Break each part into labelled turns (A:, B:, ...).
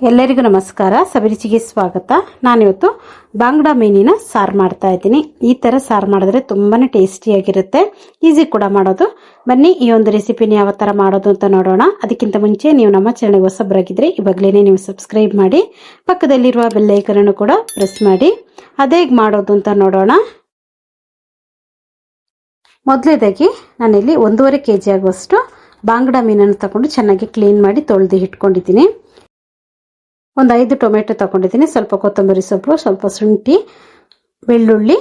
A: ಎಲ್ಲರಿಗೂ ನಮಸ್ಕಾರ. ಸಬರಿಚಿಗೆ ಸ್ವಾಗತ. ನಾನಿವತ್ತು ಬಾಂಗ್ಡಾ ಮೀನಿನ ಸಾರು ಮಾಡ್ತಾ ಇದ್ದೀನಿ. ಈ ಥರ ಸಾರು ಮಾಡಿದ್ರೆ ತುಂಬಾ ಟೇಸ್ಟಿಯಾಗಿರುತ್ತೆ ಈಸಿ ಕೂಡ ಮಾಡೋದು. ಬನ್ನಿ, ಈ ಒಂದು ರೆಸಿಪಿನ ಯಾವ ಥರ ಮಾಡೋದು ಅಂತ ನೋಡೋಣ. ಅದಕ್ಕಿಂತ ಮುಂಚೆ ನೀವು ನಮ್ಮ ಚಾನಲ್ಗೆ ಹೊಸಬ್ರಾಗಿದ್ರೆ ಇವಾಗಲೇ ನೀವು ಸಬ್ಸ್ಕ್ರೈಬ್ ಮಾಡಿ, ಪಕ್ಕದಲ್ಲಿರುವ ಬೆಲ್ಲೈಕನನ್ನು ಕೂಡ ಪ್ರೆಸ್ ಮಾಡಿ. ಅದೇ ಮಾಡೋದು ಅಂತ ನೋಡೋಣ. ಮೊದಲೇದಾಗಿ ನಾನಿಲ್ಲಿ ಒಂದೂವರೆ ಕೆ ಜಿ ಆಗುವಷ್ಟು ಬಾಂಗ್ಡಾ ಮೀನನ್ನು ತಗೊಂಡು ಚೆನ್ನಾಗಿ ಕ್ಲೀನ್ ಮಾಡಿ ತೊಳೆದು ಇಟ್ಕೊಂಡಿದ್ದೀನಿ. ಒಂದು ಐದು ಟೊಮೆಟೊ ತಗೊಂಡಿದ್ದೀನಿ. ಸ್ವಲ್ಪ ಕೊತ್ತಂಬರಿ ಸೊಪ್ಪು, ಸ್ವಲ್ಪ ಶುಂಠಿ, ಬೆಳ್ಳುಳ್ಳಿ,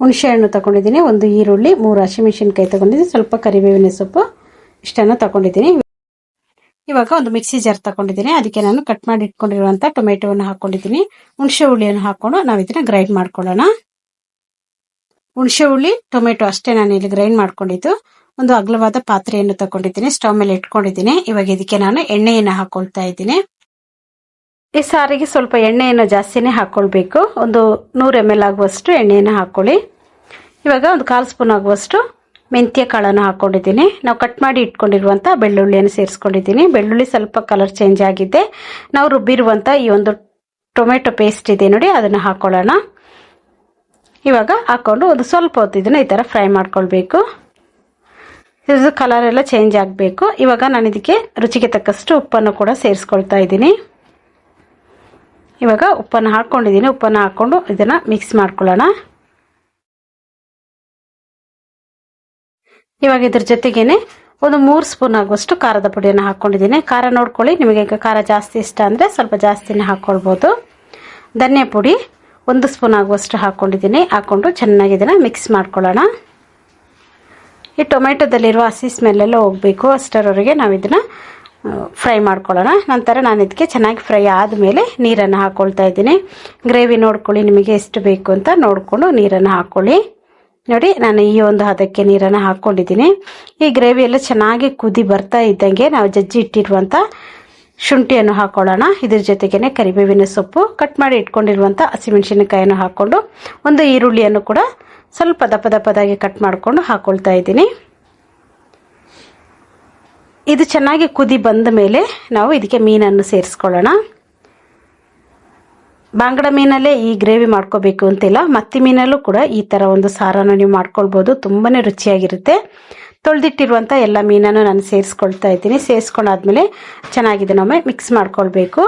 A: ಹುಣಸೆಹಣ್ಣು ತಗೊಂಡಿದ್ದೀನಿ. ಒಂದು ಈರುಳ್ಳಿ, ಮೂರು ಹಸಿಮೆಣಸಿನ್ಕಾಯಿ ತಗೊಂಡಿದ್ದೀನಿ. ಸ್ವಲ್ಪ ಕರಿಬೇವಿನ ಸೊಪ್ಪು ಇಷ್ಟನ್ನು ತಗೊಂಡಿದ್ದೀನಿ. ಇವಾಗ ಒಂದು ಮಿಕ್ಸಿ ಜಾರ್ ತಗೊಂಡಿದ್ದೀನಿ. ಅದಕ್ಕೆ ನಾನು ಕಟ್ ಮಾಡಿ ಇಟ್ಕೊಂಡಿರುವಂಥ ಟೊಮೆಟೊವನ್ನು ಹಾಕೊಂಡಿದ್ದೀನಿ. ಹುಣಸೆ ಹುಳಿಯನ್ನು ಹಾಕೊಂಡು ನಾವು ಇದನ್ನ ಗ್ರೈಂಡ್ ಮಾಡ್ಕೊಳ್ಳೋಣ. ಹುಣಸೆ ಹುಳಿ, ಟೊಮೆಟೊ ಅಷ್ಟೇ ನಾನು ಇಲ್ಲಿ ಗ್ರೈಂಡ್ ಮಾಡ್ಕೊಂಡಿದ್ದು. ಒಂದು ಅಗಲವಾದ ಪಾತ್ರೆಯನ್ನು ತಗೊಂಡಿದ್ದೀನಿ. ಸ್ಟವ್ ಮೇಲೆ ಇಟ್ಕೊಂಡಿದ್ದೀನಿ. ಇವಾಗ ಇದಕ್ಕೆ ನಾನು ಎಣ್ಣೆಯನ್ನು ಹಾಕೊಳ್ತಾ ಇದ್ದೀನಿ. ಈ ಸಾರಿಗೆ ಸ್ವಲ್ಪ ಎಣ್ಣೆಯನ್ನು ಜಾಸ್ತಿನೇ ಹಾಕ್ಕೊಳ್ಬೇಕು ಒಂದು ನೂರು ಎಂ ಎಲ್ ಆಗುವಷ್ಟು ಎಣ್ಣೆಯನ್ನು ಹಾಕೊಳ್ಳಿ. ಇವಾಗ ಒಂದು ಕಾಲು ಸ್ಪೂನ್ ಆಗುವಷ್ಟು ಮೆಂತ್ಯ ಕಾಳನ್ನು ಹಾಕೊಂಡಿದ್ದೀನಿ. ನಾವು ಕಟ್ ಮಾಡಿ ಇಟ್ಕೊಂಡಿರುವಂಥ ಬೆಳ್ಳುಳ್ಳಿಯನ್ನು ಸೇರಿಸ್ಕೊಂಡಿದ್ದೀನಿ. ಬೆಳ್ಳುಳ್ಳಿ ಸ್ವಲ್ಪ ಕಲರ್ ಚೇಂಜ್ ಆಗಿದೆ. ನಾವು ರುಬ್ಬಿರುವಂಥ ಈ ಒಂದು ಟೊಮೆಟೊ ಪೇಸ್ಟ್ ಇದೆ ನೋಡಿ, ಅದನ್ನು ಹಾಕ್ಕೊಳ್ಳೋಣ ಇವಾಗ ಹಾಕ್ಕೊಂಡು ಒಂದು ಸ್ವಲ್ಪ ಹೊತ್ತು ಇದನ್ನು ಈ ಥರ ಫ್ರೈ ಮಾಡ್ಕೊಳ್ಬೇಕು. ಇದು ಕಲರ್ ಎಲ್ಲ ಚೇಂಜ್ ಆಗಬೇಕು. ಇವಾಗ ನಾನು ಇದಕ್ಕೆ ರುಚಿಗೆ ತಕ್ಕಷ್ಟು ಉಪ್ಪನ್ನು ಕೂಡ ಸೇರಿಸ್ಕೊಳ್ತಾ ಇದ್ದೀನಿ. ಇವಾಗ ಉಪ್ಪನ್ನು ಹಾಕ್ಕೊಂಡಿದ್ದೀನಿ ಉಪ್ಪನ್ನು ಹಾಕ್ಕೊಂಡು ಇದನ್ನು ಮಿಕ್ಸ್ ಮಾಡ್ಕೊಳ್ಳೋಣ. ಇವಾಗ ಇದ್ರ ಜೊತೆಗೇನೆ ಒಂದು ಮೂರು ಸ್ಪೂನ್ ಆಗುವಷ್ಟು ಖಾರದ ಪುಡಿಯನ್ನು ಹಾಕ್ಕೊಂಡಿದ್ದೀನಿ ಖಾರ ನೋಡ್ಕೊಳ್ಳಿ. ನಿಮಗೆ ಈಗ ಖಾರ ಜಾಸ್ತಿ ಇಷ್ಟ ಅಂದರೆ ಸ್ವಲ್ಪ ಜಾಸ್ತಿನೇ ಹಾಕ್ಕೊಳ್ಬೋದು ಧನ್ಯ ಪುಡಿ ಒಂದು ಸ್ಪೂನ್ ಆಗುವಷ್ಟು ಹಾಕ್ಕೊಂಡಿದ್ದೀನಿ ಹಾಕ್ಕೊಂಡು ಚೆನ್ನಾಗಿ ಇದನ್ನು ಮಿಕ್ಸ್ ಮಾಡ್ಕೊಳ್ಳೋಣ. ಈ ಟೊಮೆಟೊದಲ್ಲಿರುವ ಹಸಿ ಸ್ಮೆಲ್ಲೆಲ್ಲ ಹೋಗಬೇಕು. ಅಷ್ಟರವರೆಗೆ ನಾವು ಇದನ್ನು ಫ್ರೈ ಮಾಡ್ಕೊಳ್ಳೋಣ. ನಂತರ ನಾನು ಇದಕ್ಕೆ ಚೆನ್ನಾಗಿ ಫ್ರೈ ಆದಮೇಲೆ ನೀರನ್ನು ಹಾಕ್ಕೊಳ್ತಾ ಇದ್ದೀನಿ. ಗ್ರೇವಿ ನೋಡ್ಕೊಳ್ಳಿ, ನಿಮಗೆ ಎಷ್ಟು ಬೇಕು ಅಂತ ನೋಡಿಕೊಂಡು ನೀರನ್ನು ಹಾಕ್ಕೊಳ್ಳಿ ನೋಡಿ, ನಾನು ಈ ಒಂದು ಹದಕ್ಕೆ ನೀರನ್ನು ಹಾಕ್ಕೊಂಡಿದ್ದೀನಿ ಈ ಗ್ರೇವಿ ಎಲ್ಲ ಚೆನ್ನಾಗಿ ಕುದಿ ಬರ್ತಾ ಇದ್ದಂಗೆ ನಾವು ಜಜ್ಜಿ ಇಟ್ಟಿರುವಂಥ ಶುಂಠಿಯನ್ನು ಹಾಕೊಳ್ಳೋಣ. ಇದ್ರ ಜೊತೆಗೇನೆ ಕರಿಬೇವಿನ ಸೊಪ್ಪು, ಕಟ್ ಮಾಡಿ ಇಟ್ಕೊಂಡಿರುವಂಥ ಹಸಿಮೆಣಸಿನಕಾಯನ್ನು ಹಾಕ್ಕೊಂಡು ಒಂದು ಈರುಳ್ಳಿಯನ್ನು ಕೂಡ ಸ್ವಲ್ಪ ದಪ್ಪ ದಪ್ಪದಾಗಿ ಕಟ್ ಮಾಡಿಕೊಂಡು ಹಾಕ್ಕೊಳ್ತಾ ಇದ್ದೀನಿ. ಇದು ಚೆನ್ನಾಗಿ ಕುದಿ ಬಂದ ಮೇಲೆ ನಾವು ಇದಕ್ಕೆ ಮೀನನ್ನು ಸೇರಿಸ್ಕೊಳ್ಳೋಣ. ಬಾಂಗಡ ಮೀನಲ್ಲೇ ಈ ಗ್ರೇವಿ ಮಾಡ್ಕೋಬೇಕು ಅಂತಿಲ್ಲ. ಮತ್ತಿ ಮೀನಲ್ಲೂ ಕೂಡ ಈ ಥರ ಒಂದು ಸಾರನ್ನು ನೀವು ಮಾಡ್ಕೊಳ್ಬೋದು. ತುಂಬಾ ರುಚಿಯಾಗಿರುತ್ತೆ. ತೊಳೆದಿಟ್ಟಿರುವಂಥ ಎಲ್ಲ ಮೀನನ್ನು ನಾನು ಸೇರಿಸ್ಕೊಳ್ತಾ ಇದ್ದೀನಿ. ಸೇರಿಸ್ಕೊಂಡಾದ್ಮೇಲೆ ಚೆನ್ನಾಗಿದೆ ನೊಮ್ಮೆ ಮಿಕ್ಸ್ ಮಾಡ್ಕೊಳ್ಬೇಕು.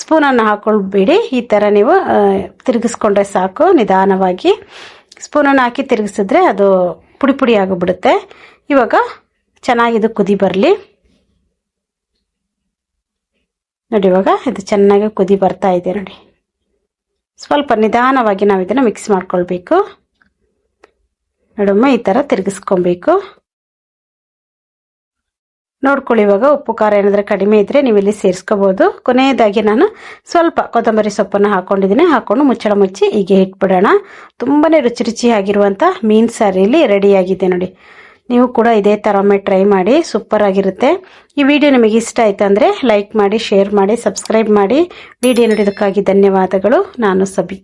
A: ಸ್ಪೂನನ್ನು ಹಾಕೊಳ್ಬೇಡಿ. ಈ ಥರ ನೀವು ತಿರುಗಿಸ್ಕೊಂಡ್ರೆ ಸಾಕು, ನಿಧಾನವಾಗಿ. ಸ್ಪೂನನ್ನು ಹಾಕಿ ತಿರುಗಿಸಿದ್ರೆ ಅದು ಪುಡಿ ಪುಡಿ ಆಗಿಬಿಡುತ್ತೆ ಇವಾಗ ಚೆನ್ನಾಗಿದು ಕುದಿ ಬರಲಿ. ನೋಡಿ ಇವಾಗ ಇದು ಚೆನ್ನಾಗಿ ಕುದಿ ಬರ್ತಾ ಇದೆ ನೋಡಿ. ಸ್ವಲ್ಪ ನಿಧಾನವಾಗಿ ನಾವು ಇದನ್ನು ಮಿಕ್ಸ್ ಮಾಡ್ಕೊಳ್ಬೇಕು. ನೋಡಮ್ಮ, ಈ ಥರ ತಿರುಗಿಸ್ಕೊಬೇಕು. ನೋಡ್ಕೊಳ್ಳಿ ಇವಾಗ ಉಪ್ಪು, ಖಾರ ಏನಾದರೂ ಕಡಿಮೆ ಇದ್ದರೆ ನೀವು ಇಲ್ಲಿ ಸೇರಿಸ್ಕೋಬೋದು. ಕೊನೆಯದಾಗಿ ನಾನು ಸ್ವಲ್ಪ ಕೊತ್ತಂಬರಿ ಸೊಪ್ಪನ್ನು ಹಾಕೊಂಡಿದ್ದೀನಿ. ಹಾಕೊಂಡು ಮುಚ್ಚಳ ಮುಚ್ಚಿ ಹೀಗೆ ಇಟ್ಬಿಡೋಣ. ತುಂಬಾ ರುಚಿ ರುಚಿಯಾಗಿರುವಂಥ ಮೀನು ಸಾರಿಯಲ್ಲಿ ರೆಡಿಯಾಗಿದೆ ನೋಡಿ. ನೀವು ಕೂಡ ಇದೇ ಥರ ಒಮ್ಮೆ ಟ್ರೈ ಮಾಡಿ, ಸೂಪರ್ ಆಗಿರುತ್ತೆ. ಈ ವಿಡಿಯೋ ನಿಮಗೆ ಇಷ್ಟ ಆಯ್ತು ಅಂದರೆ ಲೈಕ್ ಮಾಡಿ, ಶೇರ್ ಮಾಡಿ, ಸಬ್ಸ್ಕ್ರೈಬ್ ಮಾಡಿ. ವಿಡಿಯೋ ನೋಡಿದಕ್ಕಾಗಿ ಧನ್ಯವಾದಗಳು. ನಾನು ಸಬಿ.